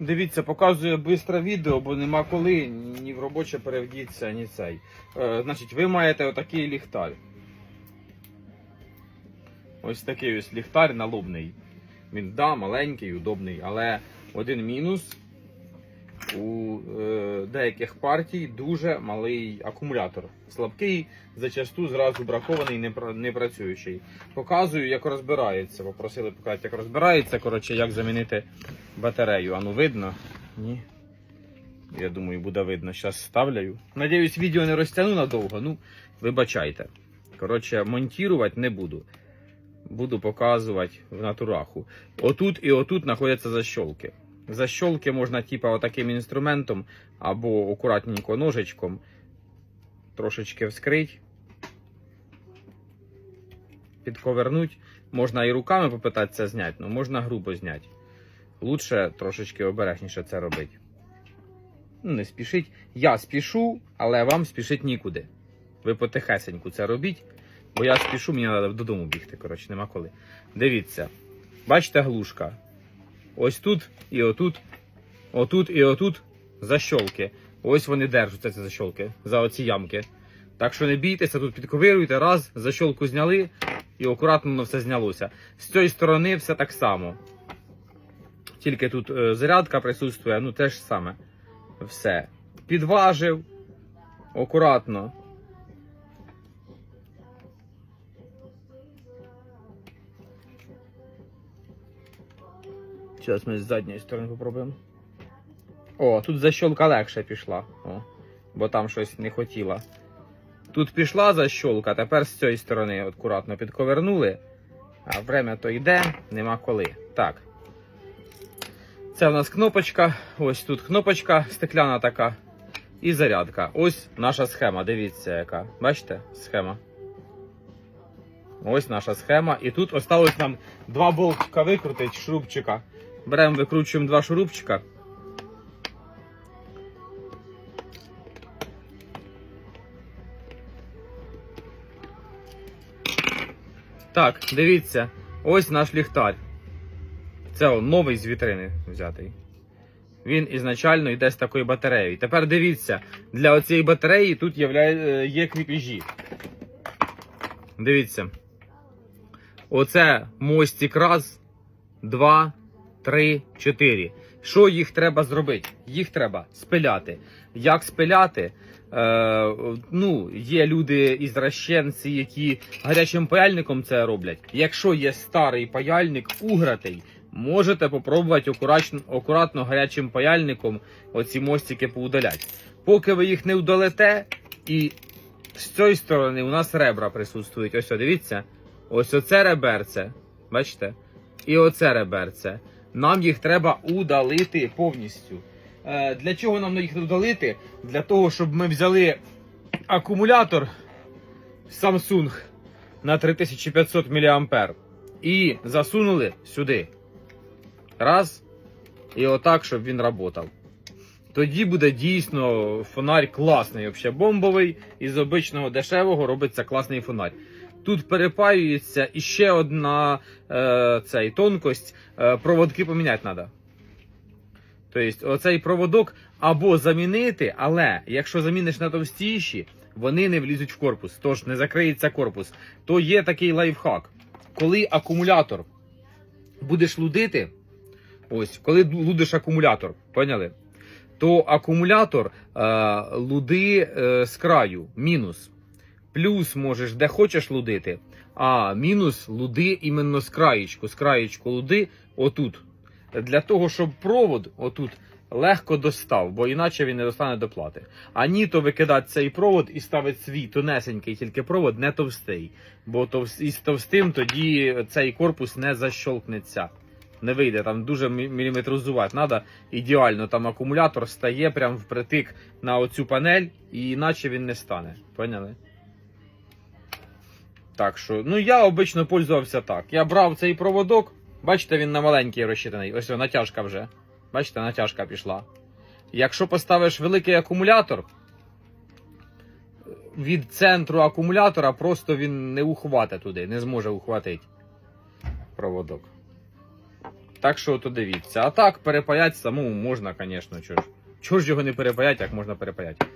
Дивіться, показує швидке відео, бо нема коли ні в робоче перевдіться, ні цей. Е, значить, ви маєте отакий ліхтар. Ось такий ось ліхтар налобний. Він да, маленький, удобний, але один мінус. У е, деяких партій дуже малий акумулятор. Слабкий, зачасту зразу бракований, не, не працюючий. Показую, як розбирається. Попросили показати, як розбирається. Коротше, як замінити батарею. А ну видно? Ні. Я думаю, буде видно. Зараз ставляю. Надіюсь, відео не розтягну надовго. Ну, вибачайте. Коротше, монтувати не буду. Буду показувати в натураху. Отут і отут знаходяться защолки. Защолки можна, типа, отаким інструментом або акуратненько ножичком трошечки вскрить, підковернуть. Можна і руками попитатися зняти, але можна грубо зняти. Лучше трошечки обережніше це робити. Ну, не спішіть. Я спішу, але вам спішить нікуди. Ви потихесеньку це робіть, бо я спішу, мені треба додому бігти. Коротше, нема коли. Дивіться. Бачите глушка? Ось тут і отут. Отут і отут защолки. Ось вони держаться, ці защолки, за оці ямки. Так що не бійтеся, тут підковируйте, раз, защолку зняли і акуратно воно все знялося. З цієї сторони все так само. Тільки тут е, зарядка присутствує, ну те ж саме. Все. Підважив. Акуратно. Зараз ми з задньої сторони попробуємо. О, тут защолка легше пішла. О, бо там щось не хотіла. Тут пішла защолка, тепер з цієї сторони акуратно підковернули. А время то йде, нема коли. Так. Це в нас кнопочка. Ось тут кнопочка стекляна така. І зарядка. Ось наша схема. Дивіться, яка. Бачите? Схема. Ось наша схема. І тут осталось нам два болтика викрутить, шурупчика. Беремо, викручуємо два шурупчика. Так, дивіться, ось наш ліхтар. Це новий з вітрини взятий. Він ізначально йде з такою батареєю. Тепер дивіться, для цієї батареї тут е, є кріпежі. Дивіться. Оце мостик раз, два, три, чотири. Що їх треба зробити? Їх треба спиляти. Як спиляти? Е, ну, є люди ізращенці, які гарячим паяльником це роблять. Якщо є старий паяльник, угратий, можете попробувати акуратно, акуратно гарячим паяльником оці мостики поудаляти. Поки ви їх не удалите, і з цієї сторони у нас ребра присутствують. Ось, о, дивіться. Ось оце реберце. Бачите? І оце реберце. Нам їх треба удалити повністю. Е, для чого нам їх удалити? Для того, щоб ми взяли акумулятор Samsung на 3500 мА і засунули сюди. Раз. І отак, щоб він працював. Тоді буде дійсно фонарь класний, взагалі бомбовий. Із обичного дешевого робиться класний фонарь. Тут перепаюється і ще одна е, цей, тонкость. Е, проводки поміняти треба. Тобто, оцей проводок або замінити, але якщо заміниш на товстіші, вони не влізуть в корпус, тож не закриється корпус. То є такий лайфхак. Коли акумулятор будеш лудити, ось, коли лудиш акумулятор, поняли? То акумулятор е, луди е, з краю, мінус. Плюс можеш де хочеш лудити, а мінус луди іменно з краєчку. З краєчку луди отут. Для того, щоб провод отут легко достав, бо іначе він не достане до плати. А ні, то викидати цей провод і ставити свій тонесенький, тільки провод не товстий. Бо товс- із товстим тоді цей корпус не защолкнеться. Не вийде, там дуже мі- міліметризувати треба. Ідеально там акумулятор стає прям впритик на оцю панель, і іначе він не стане. Поняли? Так що, ну я обично пользувався так. Я брав цей проводок, бачите, він на маленький розчитаний. Ось о, натяжка вже. Бачите, натяжка пішла. Якщо поставиш великий акумулятор, від центру акумулятора просто він не ухватить туди, не зможе ухватити проводок. Так що то дивіться. А так, перепаять самому можна, звісно. Чого ж? Його не перепаять, як можна перепаяти?